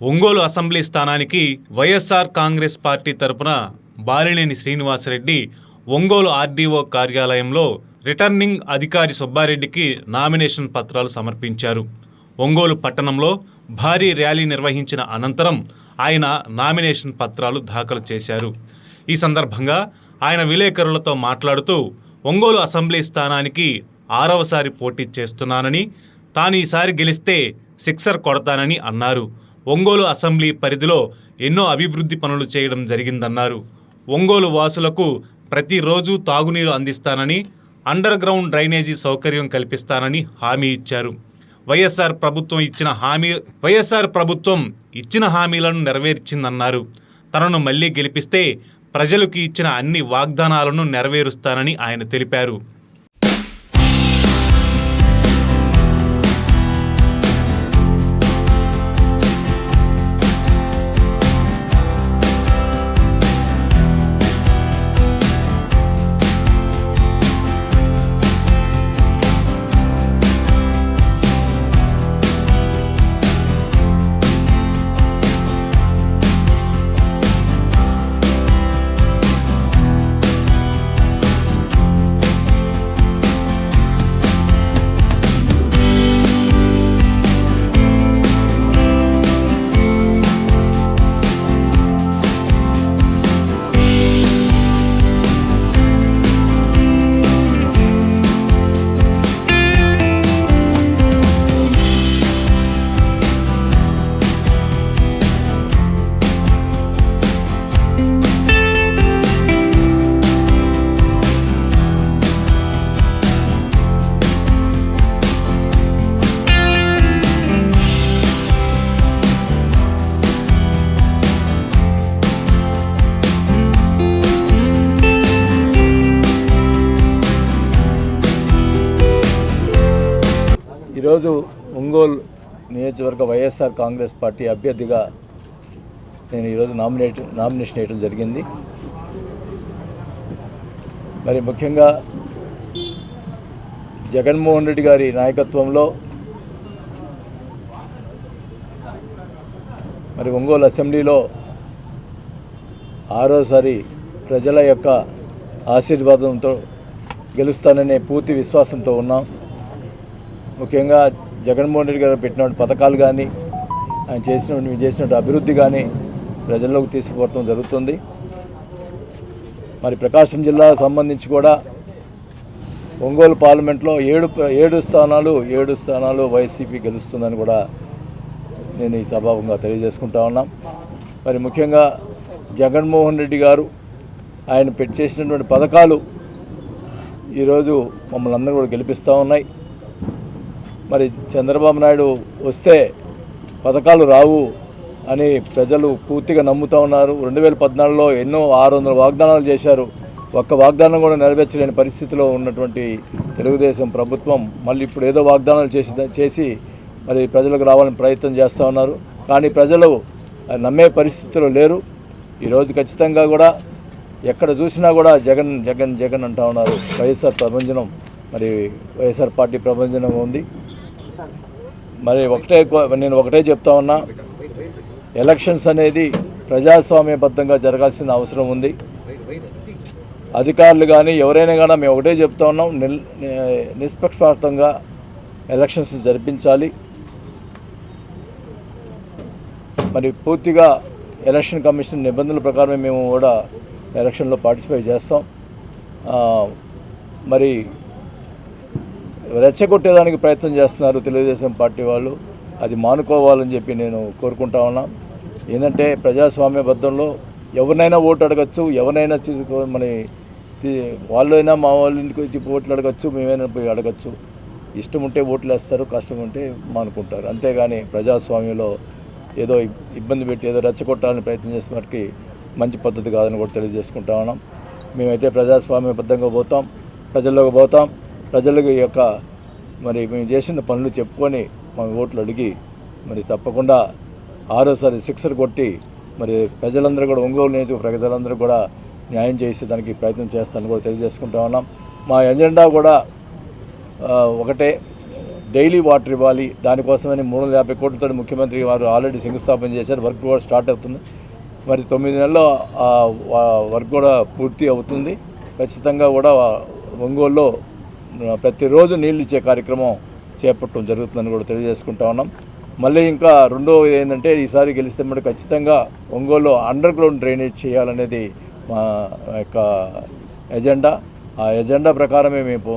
Ongole assembly స్థానానికి YSR Congress party తరపున Balineni Srinivasa Reddy Ongole RDO కార్యాలయంలో రిటర్నింగ్ అధికారి సుబ్బారెడ్డికి నామినేషన్ పత్రాలు సమర్పించారు. ఒంగోలు పట్టణంలో భారీ ర్యాలీ నిర్వహించిన అనంతరం ఆయన నామినేషన్ పత్రాలు దాఖలు చేశారు. ఈ సందర్భంగా ఆయన విలేకరులతో మాట్లాడుతూ ఒంగోలు అసెంబ్లీ స్థానానికి ఆరవసారి పోటీ చేస్తున్నానని తాను ఈసారి గెలిస్తే సిక్సర్ కొడతానని అన్నారు. ఒంగోలు అసెంబ్లీ పరిధిలో ఎన్నో అభివృద్ధి పనులు చేయడం జరిగిందన్నారు. ఒంగోలు వాసులకు ప్రతిరోజు తాగునీరు అందిస్తానని అండర్ గ్రౌండ్ డ్రైనేజీ సౌకర్యం కల్పిస్తానని హామీ ఇచ్చారు. వైఎస్ఆర్ ప్రభుత్వం ఇచ్చిన హామీ వైఎస్ఆర్ ప్రభుత్వం ఇచ్చిన హామీలను నెరవేర్చిందన్నారు. తనను మళ్ళీ గెలిపిస్తే ప్రజలకు ఇచ్చిన అన్ని వాగ్దానాలను నెరవేరుస్తానని ఆయన తెలిపారు. ఈరోజు ఒంగోలు నియోజకవర్గ వైఎస్ఆర్ కాంగ్రెస్ పార్టీ అభ్యర్థిగా నేను ఈరోజు నామినేట్ నామినేషన్ వేయడం జరిగింది. మరి ముఖ్యంగా జగన్మోహన్ రెడ్డి గారి నాయకత్వంలో మరి ఒంగోలు అసెంబ్లీలో ఆరోసారి ప్రజల యొక్క ఆశీర్వాదంతో గెలుస్తాననే పూర్తి విశ్వాసంతో ఉన్నాం. ముఖ్యంగా జగన్మోహన్ రెడ్డి గారు పెట్టిన పథకాలు కానీ ఆయన చేసిన మేము అభివృద్ధి కానీ ప్రజల్లోకి తీసుకుపోవడం జరుగుతుంది. మరి ప్రకాశం జిల్లా సంబంధించి కూడా ఒంగోలు పార్లమెంట్లో ఏడు ఏడు స్థానాలు ఏడు స్థానాలు వైసీపీ గెలుస్తుందని కూడా నేను ఈ సభావంగా తెలియజేసుకుంటా ఉన్నాం. మరి ముఖ్యంగా జగన్మోహన్ రెడ్డి గారు ఆయన పెట్టి చేసినటువంటి పథకాలు ఈరోజు మమ్మల్ని అందరూ కూడా గెలిపిస్తూ ఉన్నాయి. మరి చంద్రబాబు నాయుడు వస్తే పథకాలు రావు అని ప్రజలు పూర్తిగా నమ్ముతూ ఉన్నారు. రెండు వేల పద్నాలుగులో ఎన్నో ఆరు వందల వాగ్దానాలు చేశారు. ఒక్క వాగ్దానం కూడా నెరవేర్చలేని పరిస్థితిలో ఉన్నటువంటి తెలుగుదేశం ప్రభుత్వం మళ్ళీ ఇప్పుడు ఏదో వాగ్దానాలు చేసి చేసి మరి ప్రజలకు రావాలని ప్రయత్నం చేస్తూ ఉన్నారు. కానీ ప్రజలు అది నమ్మే పరిస్థితిలో లేరు. ఈరోజు ఖచ్చితంగా కూడా ఎక్కడ చూసినా కూడా జగన్ జగన్ జగన్ అంటా ఉన్నారు. వైఎస్ఆర్ ప్రభంజనం. మరి వైఎస్ఆర్ పార్టీ ప్రభంజనం ఉంది. మరి ఒకటే నేను ఒకటే చెప్తా ఉన్నా. ఎలక్షన్స్ అనేది ప్రజాస్వామ్యబద్ధంగా జరగాల్సిన అవసరం ఉంది. అధికారులు కానీ ఎవరైనా కానీ మేము ఒకటే చెప్తా ఉన్నాం. నిల్ నిష్పక్షపాతంగా ఎలక్షన్స్ జరిపించాలి. మరి పూర్తిగా ఎలక్షన్ కమిషన్ నిబంధనల ప్రకారమే మేము కూడా ఎలక్షన్లో పార్టిసిపేట్ చేస్తాం. మరి రెచ్చగొట్టేదానికి ప్రయత్నం చేస్తున్నారు తెలుగుదేశం పార్టీ వాళ్ళు. అది మానుకోవాలని చెప్పి నేను కోరుకుంటా ఉన్నా. ఏంటంటే ప్రజాస్వామ్యబద్ధంలో ఎవరినైనా ఓటు అడగచ్చు ఎవరినైనా తీసుకో మన వాళ్ళైనా మా వాళ్ళ ఇంటికి వచ్చి ఓట్లు అడగచ్చు మేమైనా పోయి అడగచ్చు. ఇష్టం ఉంటే ఓట్లు వేస్తారు కష్టం ఉంటే మానుకుంటారు. అంతేగాని ప్రజాస్వామ్యంలో ఏదో ఇబ్బంది పెట్టి ఏదో రెచ్చగొట్టాలని ప్రయత్నం చేసే వాటికి మంచి పద్ధతి కాదని కూడా తెలియజేసుకుంటా ఉన్నాం. మేమైతే ప్రజాస్వామ్యబద్ధంగా పోతాం ప్రజల్లోకి పోతాం. ప్రజలకు ఈ యొక్క మరి మేము చేసిన పనులు చెప్పుకొని మా ఓట్లు అడిగి మరి తప్పకుండా ఆరోసారి సిక్సర్ కొట్టి మరి ప్రజలందరూ కూడా ఒంగోలు నియోజక ప్రజలందరూ కూడా న్యాయం చేసేదానికి ప్రయత్నం చేస్తానని కూడా తెలియజేసుకుంటా ఉన్నాం. మా ఎజెండా కూడా ఒకటే డైలీ వాటర్ ఇవ్వాలి. దానికోసమని మూడు వందల యాభై కోట్లతో ముఖ్యమంత్రి వారు ఆల్రెడీ శంకుస్థాపన చేశారు. వర్క్ కూడా స్టార్ట్ అవుతుంది. మరి తొమ్మిది నెలల్లో వర్క్ కూడా పూర్తి అవుతుంది. ఖచ్చితంగా కూడా ఒంగోలులో ప్రతిరోజు నీళ్ళు ఇచ్చే కార్యక్రమం చేపట్టడం జరుగుతుందని కూడా తెలియజేసుకుంటా ఉన్నాం. మళ్ళీ ఇంకా రెండో ఏంటంటే ఈసారి గెలిస్తే మరి ఖచ్చితంగా ఒంగోలు అండర్ గ్రౌండ్ డ్రైనేజ్ చేయాలనేది మా యొక్క ఎజెండా. ఆ ఎజెండా ప్రకారమే మేము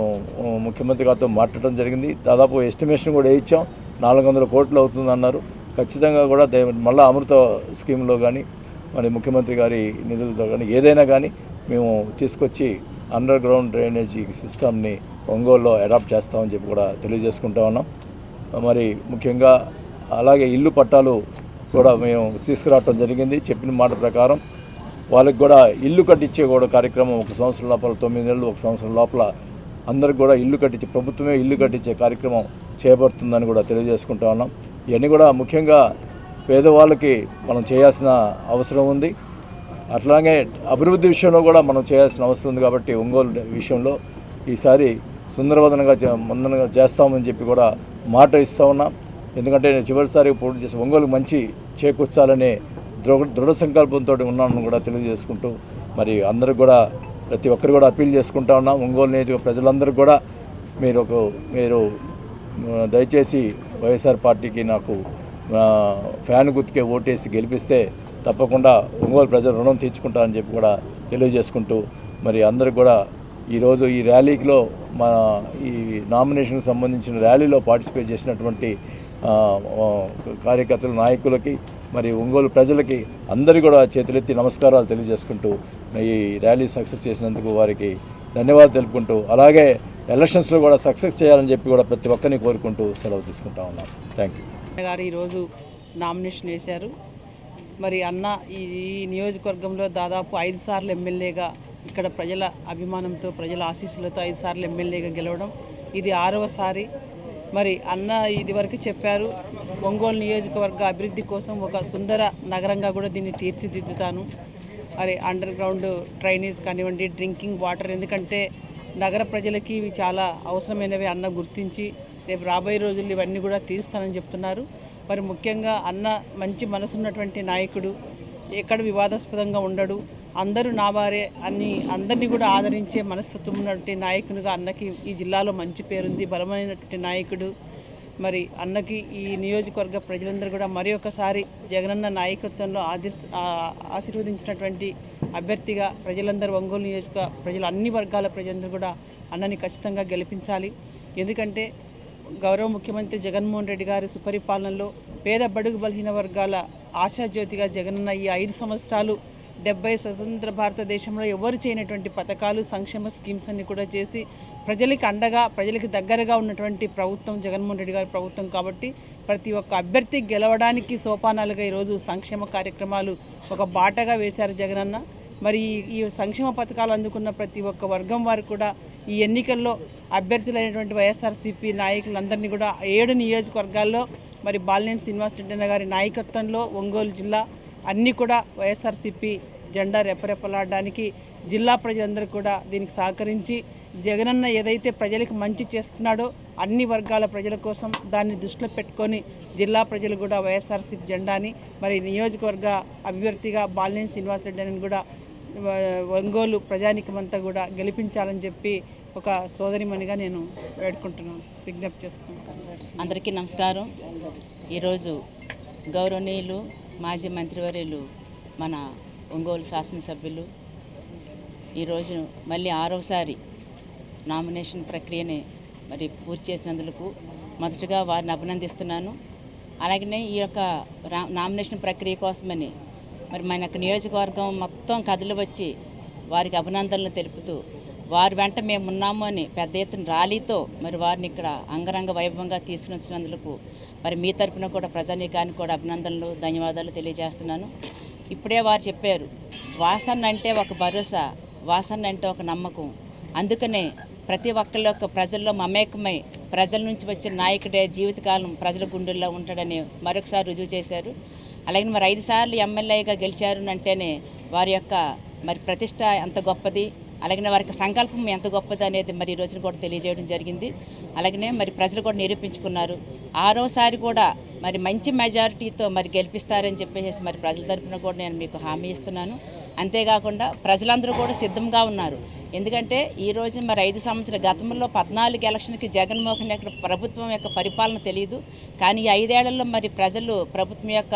ముఖ్యమంత్రి గారితో మాట్లాడడం జరిగింది. దాదాపు ఎస్టిమేషన్ కూడా వేయించాం. నాలుగు వందల కోట్లు అవుతుంది అన్నారు. ఖచ్చితంగా కూడా మళ్ళీ మళ్ళా అమృత స్కీమ్లో కానీ మరి ముఖ్యమంత్రి గారి నిధులతో కానీ ఏదైనా కానీ మేము తీసుకొచ్చి అండర్ గ్రౌండ్ డ్రైనేజీ సిస్టమ్ని ఒంగోలులో అడాప్ట్ చేస్తామని చెప్పి కూడా తెలియజేసుకుంటా ఉన్నాం. మరి ముఖ్యంగా అలాగే ఇల్లు పట్టాలు కూడా మేము తీసుకురావటం జరిగింది. చెప్పిన మాట ప్రకారం వాళ్ళకి కూడా ఇల్లు కట్టించే కూడా కార్యక్రమం ఒక సంవత్సరం లోపల తొమ్మిది నెలలు ఒక సంవత్సరం లోపల అందరికి కూడా ఇల్లు కట్టించే ప్రభుత్వమే ఇల్లు కట్టించే కార్యక్రమం చేపడుతుందని కూడా తెలియజేసుకుంటా ఉన్నాం. ఇవన్నీ కూడా ముఖ్యంగా పేదవాళ్ళకి మనం చేయాల్సిన అవసరం ఉంది. అట్లాగే అభివృద్ధి విషయంలో కూడా మనం చేయాల్సిన అవసరం ఉంది కాబట్టి ఒంగోలు విషయంలో ఈసారి సుందరవదనగా మందనగా చేస్తామని చెప్పి కూడా మాట ఇస్తా ఉన్నా. ఎందుకంటే నేను చివరిసారి పోటీ చేసి ఒంగోలు మంచి చేకూర్చాలనే దృఢ దృఢ సంకల్పంతో ఉన్నానని కూడా తెలియజేసుకుంటూ మరి అందరూ కూడా ప్రతి ఒక్కరు కూడా అప్పీల్ చేసుకుంటా ఉన్నాం. ఒంగోలు నియోజక ప్రజలందరూ కూడా మీరు ఒక మీరు దయచేసి వైఎస్ఆర్ పార్టీకి నాకు ఫ్యాన్ గుర్తుకే ఓటేసి గెలిపిస్తే తప్పకుండా ఒంగోలు ప్రజలు రుణం తీర్చుకుంటారని చెప్పి కూడా తెలియజేసుకుంటూ మరి అందరికి కూడా ఈరోజు ఈ ర్యాలీలో మన ఈ నామినేషన్కి సంబంధించిన ర్యాలీలో పార్టిసిపేట్ చేసినటువంటి కార్యకర్తలు నాయకులకి మరి ఒంగోలు ప్రజలకి అందరి కూడా చేతులెత్తి నమస్కారాలు తెలియజేసుకుంటూ ఈ ర్యాలీ సక్సెస్ చేసినందుకు వారికి ధన్యవాదాలు తెలుపుకుంటూ అలాగే ఎలక్షన్స్లో కూడా సక్సెస్ చేయాలని చెప్పి కూడా ప్రతి ఒక్కరిని కోరుకుంటూ సెలవు తీసుకుంటా ఉన్నాను థ్యాంక్ యూ గారు ఈరోజు నామినేషన్ వేశారు. మరి అన్న ఈ ఈ నియోజకవర్గంలో దాదాపు ఐదు సార్లు ఎమ్మెల్యేగా ఇక్కడ ప్రజల అభిమానంతో ప్రజల ఆశీస్సులతో ఐదు సార్లు ఎమ్మెల్యేగా గెలవడం ఇది ఆరవసారి మరి అన్న ఇది వరకు చెప్పారు ఒంగోలు నియోజకవర్గ అభివృద్ధి కోసం ఒక సుందర నగరంగా కూడా దీన్ని తీర్చిదిద్దుతాను. మరి అండర్ గ్రౌండ్ డ్రైనేజ్ కానివ్వండి డ్రింకింగ్ వాటర్ ఎందుకంటే నగర ప్రజలకి ఇవి చాలా అవసరమైనవి అన్న గుర్తించి రేపు రాబోయే రోజుల్లో ఇవన్నీ కూడా తీరుస్తానని చెప్తున్నారు. మరి ముఖ్యంగా అన్న మంచి మనసున్నటువంటి నాయకుడు ఎక్కడ వివాదాస్పదంగా ఉండడు. అందరూ నా వారే అన్ని అందరినీ కూడా ఆదరించే మనస్తత్వం ఉన్నటువంటి నాయకునిగా అన్నకి ఈ జిల్లాలో మంచి పేరుంది. బలమైనటువంటి నాయకుడు. మరి అన్నకి ఈ నియోజకవర్గ ప్రజలందరూ కూడా మరి ఒకసారి జగనన్న నాయకత్వంలో ఆదిస్ ఆశీర్వదించినటువంటి అభ్యర్థిగా ప్రజలందరూ ఒంగోలు నియోజక ప్రజలు అన్ని వర్గాల ప్రజలందరూ కూడా అన్నని ఖచ్చితంగా గెలిపించాలి. ఎందుకంటే గౌరవ ముఖ్యమంత్రి జగన్మోహన్ రెడ్డి గారి సుపరిపాలనలో పేద బడుగు బలహీన వర్గాల ఆశాజ్యోతిగా జగనన్న ఈ ఐదు సంవత్సరాలు డెబ్బై స్వతంత్ర భారతదేశంలో ఎవరు చేయనటువంటి పథకాలు సంక్షేమ స్కీమ్స్ అన్ని కూడా చేసి ప్రజలకి అండగా ప్రజలకి దగ్గరగా ఉన్నటువంటి ప్రభుత్వం జగన్మోహన్ రెడ్డి గారి ప్రభుత్వం కాబట్టి ప్రతి ఒక్క అభ్యర్థి గెలవడానికి సోపానాలుగా ఈరోజు సంక్షేమ కార్యక్రమాలు ఒక బాటగా వేశారు జగనన్న. మరి ఈ- ఈ సంక్షేమ పథకాలు అందుకున్న ప్రతి ఒక్క వర్గం వారు కూడా ఈ ఎన్నికల్లో అభ్యర్థులైనటువంటి వైఎస్ఆర్సీపీ నాయకులందరినీ కూడా ఏడు నియోజకవర్గాల్లో మరి బాలినేని శ్రీనివాస్ రెడ్డి గారి నాయకత్వంలో ఒంగోలు జిల్లా అన్నీ కూడా వైఎస్ఆర్సీపీ జెండా రెపరెపలాడడానికి జిల్లా ప్రజలందరూ కూడా దీనికి సహకరించి జగనన్న ఏదైతే ప్రజలకు మంచి చేస్తున్నాడో అన్ని వర్గాల ప్రజల కోసం దాన్ని దృష్టిలో పెట్టుకొని జిల్లా ప్రజలు కూడా వైఎస్ఆర్సీపీ జెండాని మరి నియోజకవర్గ అభ్యర్థిగా బాలినేని శ్రీనివాసరెడ్డి అని కూడా ఒంగోలు ప్రజానికమంతా కూడా గెలిపించాలని చెప్పి ఒక సోదరిమణిగా నేను వేడుకుంటున్నాను విజ్ఞప్తి చేస్తున్నాను. అందరికీ నమస్కారం. ఈరోజు గౌరవనీయులు మాజీ మంత్రివర్యులు మన ఒంగోలు శాసనసభ్యులు ఈరోజు మళ్ళీ ఆరోసారి నామినేషన్ ప్రక్రియని మరి పూర్తి చేసినందుకు మొదటగా వారిని అభినందిస్తున్నాను. అలాగనే ఈ యొక్క రా- నామినేషన్ ప్రక్రియ కోసమని మరి మన యొక్క నియోజకవర్గం మొత్తం కథలు వచ్చి వారికి అభినందనలు తెలుపుతూ వారి వెంట మేము ఉన్నాము అని పెద్ద ఎత్తున ర్యాలీతో మరి వారిని ఇక్కడ అంగరంగ వైభవంగా తీసుకుని వచ్చినందుకు మరి మీ తరపున కూడా ప్రజానీకానికి కూడా అభినందనలు ధన్యవాదాలు తెలియజేస్తున్నాను. ఇప్పుడే వారు చెప్పారు వాసన అంటే ఒక భరోసా వాసన అంటే ఒక నమ్మకం. అందుకనే ప్రతి ఒక్కరి యొక్క ప్రజల్లో మమేకమై ప్రజల నుంచి వచ్చిన నాయకుడే జీవితకాలం ప్రజల గుండెల్లో ఉంటాడని మరొకసారి రుజువు చేశారు. అలాగే మరి ఐదు సార్లు ఎమ్మెల్యేగా గెలిచారు అంటేనే వారి యొక్క మరి ప్రతిష్ట ఎంత గొప్పది అలాగనే వారికి సంకల్పం ఎంత గొప్పది అనేది మరి ఈ రోజున కూడా తెలియజేయడం జరిగింది. అలాగనే మరి ప్రజలు కూడా నిరూపించుకున్నారు. ఆరోసారి కూడా మరి మంచి మెజారిటీతో మరి గెలిపిస్తారని చెప్పేసి మరి ప్రజల తరపున కూడా నేను మీకు హామీ ఇస్తున్నాను. అంతేకాకుండా ప్రజలందరూ కూడా సిద్ధంగా ఉన్నారు. ఎందుకంటే ఈ రోజు మరి ఐదు సంవత్సరాల గతంలో పద్నాలుగు ఎలక్షన్కి జగన్మోహన్ యొక్క ప్రభుత్వం యొక్క పరిపాలన తెలియదు కానీ ఈ ఐదేళ్ళలో మరి ప్రజలు ప్రభుత్వం యొక్క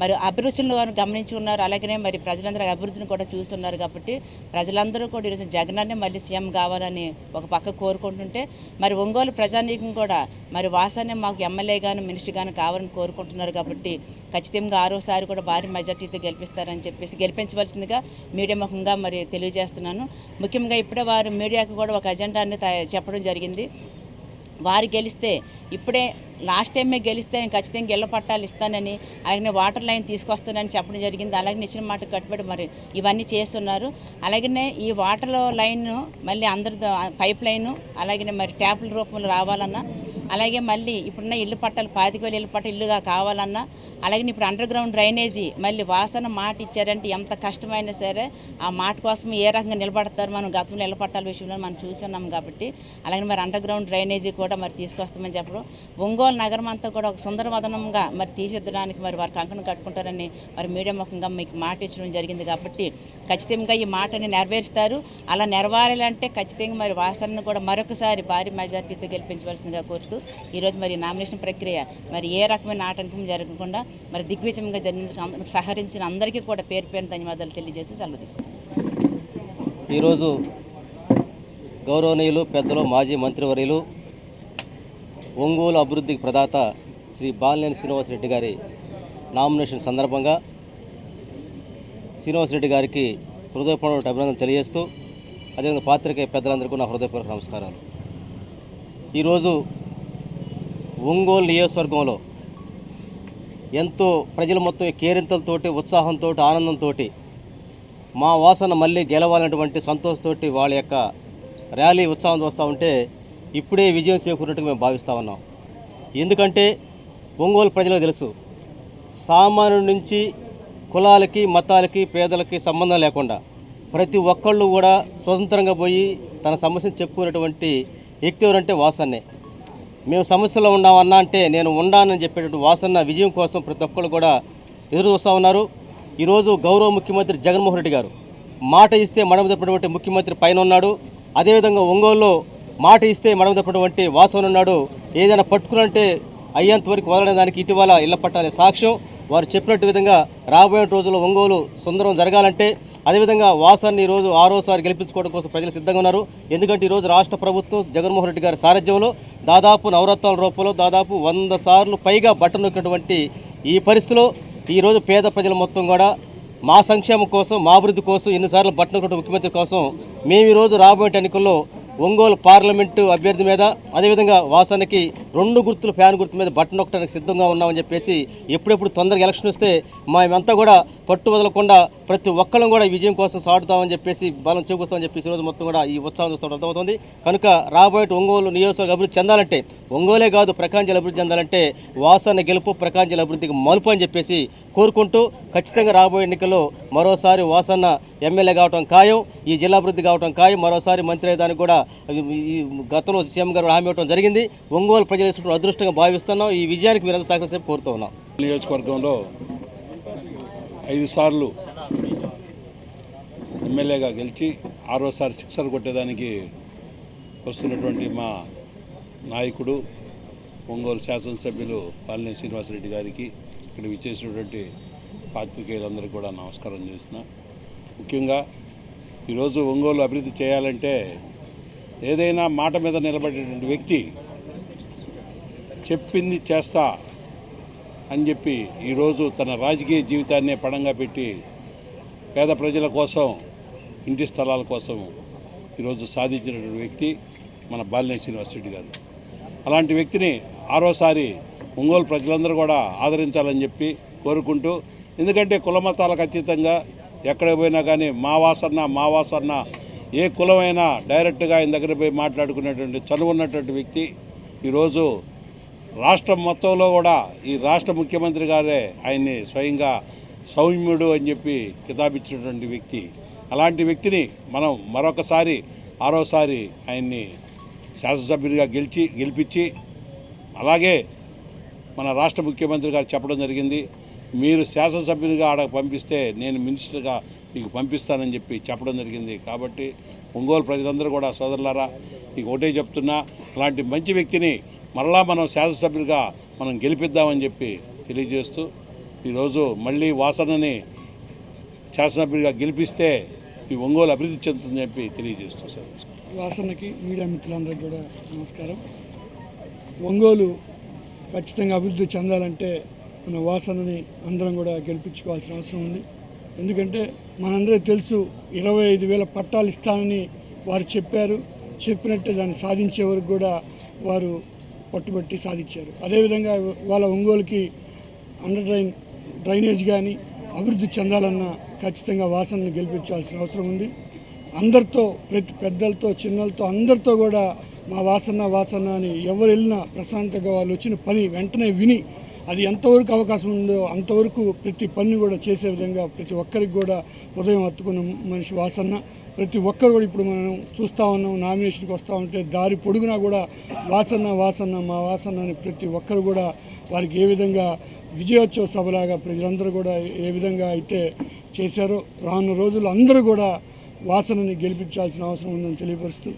మరి అభిరుచులను వారు గమనించి ఉన్నారు అలాగనే మరి ప్రజలందరూ అభివృద్ధిని కూడా చూస్తున్నారు కాబట్టి ప్రజలందరూ కూడా ఈరోజు జగనాన్ని మళ్ళీ సీఎం కావాలని ఒక పక్క కోరుకుంటుంటే మరి ఒంగోలు ప్రజానీకం కూడా మరి వాసాన్ని మాకు ఎమ్మెల్యే గాను మినిస్టర్ గాను కావాలని కోరుకుంటున్నారు కాబట్టి ఖచ్చితంగా ఆరోసారి కూడా భారీ మెజార్టీతో గెలిపిస్తారని చెప్పేసి గెలిపించవలసిందిగా మీడియా ముఖంగా మరి తెలియజేస్తున్నాను. ముఖ్యంగా ఇప్పుడే వారు మీడియాకు కూడా ఒక అజెండాన్ని చెప్పడం జరిగింది. వారు గెలిస్తే ఇప్పుడే లాస్ట్ టైమే గెలిస్తే నేను ఖచ్చితంగా ఇళ్ళ పట్టాలు ఇస్తానని అలాగే వాటర్ లైన్ తీసుకొస్తానని చెప్పడం జరిగింది. అలాగే ఇచ్చిన మాట కట్టుబడి మరి ఇవన్నీ చేస్తున్నారు. అలాగనే ఈ వాటర్ లైన్ మళ్ళీ అందరి పైప్ లైను అలాగే మరి ట్యాప్ల రూపంలో రావాలన్నా అలాగే మళ్ళీ ఇప్పుడున్న ఇల్లు పట్టాలు పాతిక వేల ఇల్లు పట్ట ఇల్లుగా కావాలన్నా అలాగే ఇప్పుడు అండర్ గ్రౌండ్ డ్రైనేజీ మళ్ళీ వాసన మాట ఇచ్చారంటే ఎంత కష్టమైనా సరే ఆ మాట కోసం ఏ రకంగా నిలబడతారు మనం గతంలో ఇళ్ళ పట్టాల విషయంలో మనం చూస్తున్నాం కాబట్టి అలాగే మరి అండర్ గ్రౌండ్ డ్రైనేజీ కూడా మరి తీసుకొస్తామని చెప్పడం. ఒంగోలు నగరం అంతా కూడా ఒక సుందరవదనంగా మరి తీసిద్దడానికి మరి వారు కంకణం కట్టుకుంటారని మరి మీడియా ముఖంగా మీకు మాట ఇచ్చడం జరిగింది కాబట్టి ఖచ్చితంగా ఈ మాటని నెరవేరుస్తారు. అలా నెరవేరాలంటే ఖచ్చితంగా మరి వాసనను కూడా మరొకసారి భారీ మెజార్టీతో గెలిపించవలసిందిగా కోరుతూ ఈరోజు మరి నామినేషన్ ప్రక్రియ మరి ఏ రకమైన ఆటంకం జరగకుండా మరి దిగ్విజయంగా జరిగిన సహకరించిన అందరికీ కూడా పేరు పేరు ధన్యవాదాలు తెలియజేసి సెలవు తీసుకుంటాం ఈరోజు గౌరవనీయులు పెద్దలు మాజీ మంత్రివర్యులు ఒంగోలు అభివృద్ధికి ప్రదాత శ్రీ బాలినేని శ్రీనివాసరెడ్డి గారి నామినేషన్ సందర్భంగా శ్రీనివాసరెడ్డి గారికి హృదయపూర్వక అభినందనలు తెలియజేస్తూ అదేవిధంగా పాత్రికేయ పెద్దలందరికీ నా హృదయపూర్వక నమస్కారాలు. ఈరోజు ఒంగోలు నియోజకవర్గంలో ఎంతో ప్రజలు మొత్తం కేరింతలతోటి ఉత్సాహంతో ఆనందంతో మా వాసన మళ్ళీ గెలవాలన్నటువంటి సంతోషంతో వాళ్ళ యొక్క ర్యాలీ ఉత్సాహం చూస్తూ ఉంటే ఇప్పుడే విజయం చేకూరినట్టుగా మేము భావిస్తూ ఉన్నాం. ఎందుకంటే ఒంగోలు ప్రజలకు తెలుసు సామాన్యుడి నుంచి కులాలకి మతాలకి పేదలకి సంబంధం లేకుండా ప్రతి ఒక్కళ్ళు కూడా స్వతంత్రంగా పోయి తన సమస్యను చెప్పుకునేటువంటి వ్యక్తి ఎవరంటే వాసన్నే. మేము సమస్యలో ఉన్నామన్నా అంటే నేను ఉండానని చెప్పేటువంటి వాసన్న విజయం కోసం ప్రతి ఒక్కరు కూడా ఎదురు చూస్తూ ఉన్నారు. ఈరోజు గౌరవ ముఖ్యమంత్రి జగన్మోహన్ రెడ్డి గారు మాట ఇస్తే మడమ తప్పినటువంటి ముఖ్యమంత్రి పైన ఉన్నాడు. అదేవిధంగా ఒంగోలులో మాట ఇస్తే మడమ తప్పినటువంటి వాసన ఉన్నాడు. ఏదైనా పట్టుకునంటే అయ్యేంత వరకు వదలనే దానికి ఇటీవల ఇళ్ళ పట్టాలి సాక్ష్యం. వారు చెప్పినట్టు విధంగా రాబోయే రోజుల్లో ఒంగోలు సుందరం జరగాలంటే అదేవిధంగా వాసాన్ని ఈరోజు ఆరోసారి గెలిపించుకోవడం కోసం ప్రజలు సిద్ధంగా ఉన్నారు. ఎందుకంటే ఈరోజు రాష్ట్ర ప్రభుత్వం జగన్మోహన్ రెడ్డి గారి సారథ్యంలో దాదాపు నవరత్నాల రూపంలో దాదాపు వంద సార్లు పైగా బట్టలు నొక్కినటువంటి ఈ పరిస్థితిలో ఈరోజు పేద ప్రజలు మొత్తం కూడా మా సంక్షేమం కోసం మా అభివృద్ధి కోసం ఎన్నిసార్లు బట్టలు ముఖ్యమంత్రి కోసం మేము ఈరోజు రాబోయే ఎన్నికల్లో ఒంగోలు పార్లమెంటు అభ్యర్థి మీద అదేవిధంగా వాసానికి రెండు గుర్తులు ఫ్యాన్ గుర్తు మీద బట్టన్ నొక్కడానికి సిద్ధంగా ఉన్నామని చెప్పేసి ఎప్పుడెప్పుడు తొందరగా ఎలక్షన్ వస్తే మేమంతా కూడా పట్టు వదలకుండా ప్రతి ఒక్కళ్ళం కూడా విజయం కోసం సాడుతామని చెప్పేసి బలం చేకూరుతామని చెప్పేసి ఈరోజు మొత్తం కూడా ఈ ఉత్సాహం చూస్తాం అర్థమవుతుంది. కనుక రాబోయే ఒంగోలు నియోజకవర్గ అభివృద్ధి చెందాలంటే ఒంగోలే కాదు ప్రకాంజల అభివృద్ధి చెందాలంటే వాసన గెలుపు ప్రకాంజల అభివృద్ధికి మలుపు అని చెప్పేసి కోరుకుంటూ ఖచ్చితంగా రాబోయే ఎన్నికల్లో మరోసారి వాసన్న ఎమ్మెల్యే కావటం ఖాయం ఈ జిల్లా అభివృద్ధి కావటం ఖాయం మరోసారి మంత్రి అయ్యేదానికి కూడా ఈ గతంలో సీఎం గారు హామీ ఇవ్వడం జరిగింది. ఒంగోలు ప్రజలు వేసుకుంటూ అదృష్టంగా భావిస్తున్నాం. ఈ విజయానికి మీరు సహకరిస్తే కోరుతూ ఉన్నాం. నియోజకవర్గంలో ఐదు సార్లు ఎమ్మెల్యేగా గెలిచి ఆరోసారి సిక్సర్ కొట్టేదానికి వస్తున్నటువంటి మా నాయకుడు ఒంగోలు శాసనసభ్యులు పాలినే శ్రీనివాసరెడ్డి గారికి ఇక్కడ విచ్చేసినటువంటి పాత్రికేయులందరికీ కూడా నమస్కారం చేసిన ముఖ్యంగా ఈరోజు ఒంగోలు అభివృద్ధి చేయాలంటే ఏదైనా మాట మీద నిలబడేటువంటి వ్యక్తి చెప్పింది చేస్తా అని చెప్పి ఈరోజు తన రాజకీయ జీవితాన్నే పణంగా పెట్టి పేద ప్రజల కోసం ఇంటి స్థలాల కోసం ఈరోజు సాధించినటువంటి వ్యక్తి మన బాలినేని శ్రీనివాసరెడ్డి గారు. అలాంటి వ్యక్తిని ఆరోసారి ఒంగోలు ప్రజలందరూ కూడా ఆదరించాలని చెప్పి కోరుకుంటూ ఎందుకంటే కులమతాలకు అతీతంగా ఎక్కడ పోయినా కానీ మా వాసన్న మా వాసన్న ఏ కులమైనా డైరెక్ట్గా ఆయన దగ్గర పోయి మాట్లాడుకునేటువంటి చనువు ఉన్నటువంటి వ్యక్తి. ఈరోజు రాష్ట్రం మొత్తంలో కూడా ఈ రాష్ట్ర ముఖ్యమంత్రి గారే ఆయన్ని స్వయంగా సౌమ్యుడు అని చెప్పి కితాబిచ్చినటువంటి వ్యక్తి. అలాంటి వ్యక్తిని మనం మరొకసారి ఆరోసారి ఆయన్ని శాసనసభ్యుడిగా గెలిచి గెలిపించి అలాగే మన రాష్ట్ర ముఖ్యమంత్రి గారు చెప్పడం జరిగింది. మీరు శాసనసభ్యునిగా ఆడ పంపిస్తే నేను మినిస్టర్గా మీకు పంపిస్తానని చెప్పి చెప్పడం జరిగింది. కాబట్టి ఒంగోలు ప్రజలందరూ కూడా సోదరులారా నీకు ఒకటే చెప్తున్నా అలాంటి మంచి వ్యక్తిని మరలా మనం శాసనసభ్యుడిగా మనం గెలిపిద్దామని చెప్పి తెలియజేస్తూ ఈరోజు మళ్ళీ వాసనని శాసనసభ్యుడిగా గెలిపిస్తే ఈ ఒంగోలు అభివృద్ధి చెందుతుందని చెప్పి తెలియజేస్తూ సార్ వాసనకి మీడియా మిత్రులందరికీ కూడా నమస్కారం. ఒంగోలు ఖచ్చితంగా అభివృద్ధి చెందాలంటే మన వాసనని అందరం కూడా గెలిపించుకోవాల్సిన అవసరం ఉంది. ఎందుకంటే మనందరికీ తెలుసు ఇరవై ఐదు వేల పట్టాలు ఇస్తానని వారు చెప్పారు. చెప్పినట్టే దాన్ని సాధించే వరకు కూడా వారు పట్టుబట్టి సాధించారు. అదేవిధంగా వాళ్ళ ఒంగోలుకి అండర్ డ్రైన్ డ్రైనేజ్ కానీ అభివృద్ధి చెందాలన్నా ఖచ్చితంగా వాసనను గెలిపించాల్సిన అవసరం ఉంది. అందరితో ప్రతి పెద్దలతో చిన్నలతో అందరితో కూడా మా వాసన వాసన అని ఎవరు వెళ్ళినా ప్రశాంతంగా వాళ్ళు వచ్చిన పని వెంటనే విని అది ఎంతవరకు అవకాశం ఉందో అంతవరకు ప్రతి పని కూడా చేసే విధంగా ప్రతి ఒక్కరికి కూడా ఉదయం హత్తుకున్న మనిషి వాసన ప్రతి ఒక్కరు కూడా ఇప్పుడు మనం చూస్తూ ఉన్నాం నామినేషన్కి వస్తూ ఉంటే దారి పొడుగునా కూడా వాసన వాసన మా వాసన్న అని ప్రతి ఒక్కరు కూడా వారికి ఏ విధంగా విజయోత్సవ సభలాగా ప్రజలందరూ కూడా ఏ విధంగా అయితే చేశారో రానున్న రోజులు అందరూ కూడా వాసనని గెలిపించాల్సిన అవసరం ఉందని తెలియపరుస్తూ